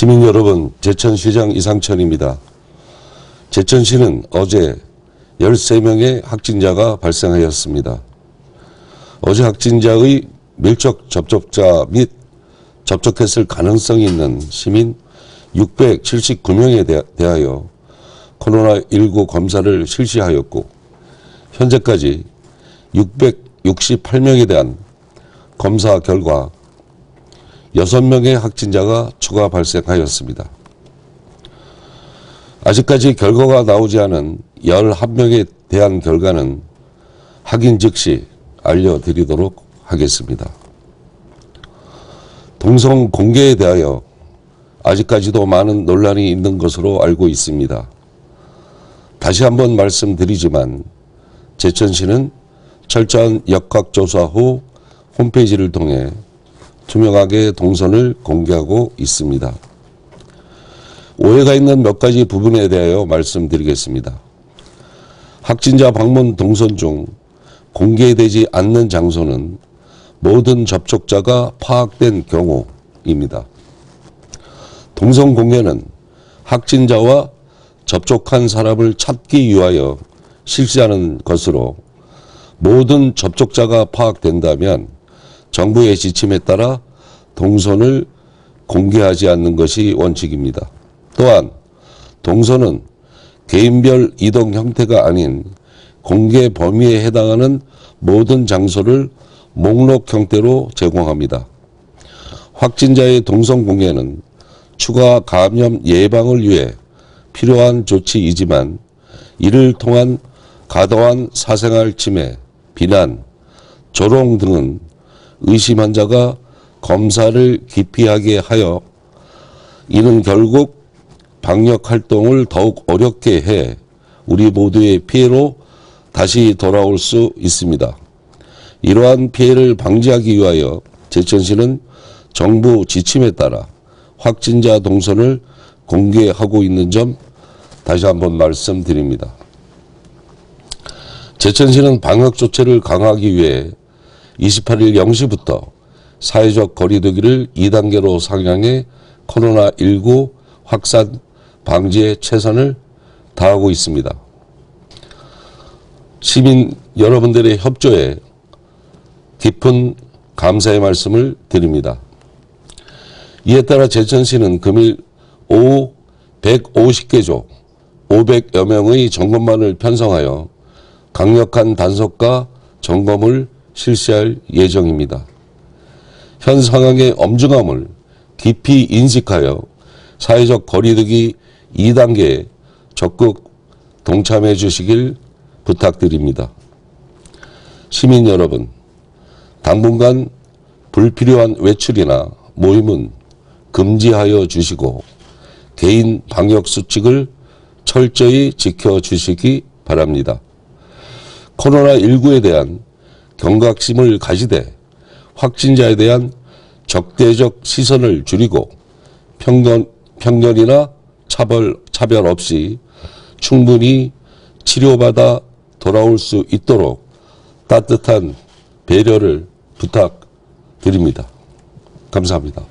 시민 여러분, 제천시장 이상천입니다. 제천시는 어제 13명의 확진자가 발생하였습니다. 어제 확진자의 밀접 접촉자 및 접촉했을 가능성이 있는 시민 679명에 대하여 코로나19 검사를 실시하였고 현재까지 668명에 대한 검사 결과 6명의 확진자가 추가 발생하였습니다. 아직까지 결과가 나오지 않은 11명에 대한 결과는 확인 즉시 알려드리도록 하겠습니다. 동성 공개에 대하여 아직까지도 많은 논란이 있는 것으로 알고 있습니다. 다시 한번 말씀드리지만 제천시는 철저한 역학조사 후 홈페이지를 통해 투명하게 동선을 공개하고 있습니다. 오해가 있는 몇 가지 부분에 대하여 말씀드리겠습니다. 확진자 방문 동선 중 공개되지 않는 장소는 모든 접촉자가 파악된 경우입니다. 동선 공개는 확진자와 접촉한 사람을 찾기 위하여 실시하는 것으로 모든 접촉자가 파악된다면 정부의 지침에 따라 동선을 공개하지 않는 것이 원칙입니다. 또한 동선은 개인별 이동 형태가 아닌 공개 범위에 해당하는 모든 장소를 목록 형태로 제공합니다. 확진자의 동선 공개는 추가 감염 예방을 위해 필요한 조치이지만 이를 통한 과도한 사생활 침해, 비난, 조롱 등은 의심 환자가 검사를 기피하게 하여 이는 결국 방역 활동을 더욱 어렵게 해 우리 모두의 피해로 다시 돌아올 수 있습니다. 이러한 피해를 방지하기 위하여 제천시는 정부 지침에 따라 확진자 동선을 공개하고 있는 점 다시 한번 말씀드립니다. 제천시는 방역 조치를 강화하기 위해 28일 0시부터 사회적 거리두기를 2단계로 상향해 코로나19 확산 방지에 최선을 다하고 있습니다. 시민 여러분들의 협조에 깊은 감사의 말씀을 드립니다. 이에 따라 제천시는 금일 오후 150개조 500여 명의 점검만을 편성하여 강력한 단속과 점검을 실시할 예정입니다. 현 상황의 엄중함을 깊이 인식하여 사회적 거리두기 2단계에 적극 동참해 주시길 부탁드립니다. 시민 여러분, 당분간 불필요한 외출이나 모임은 금지하여 주시고 개인 방역 수칙을 철저히 지켜 주시기 바랍니다. 코로나19에 대한 경각심을 가지되 확진자에 대한 적대적 시선을 줄이고 편견, 편견이나 차별, 차별 없이 충분히 치료받아 돌아올 수 있도록 따뜻한 배려를 부탁드립니다. 감사합니다.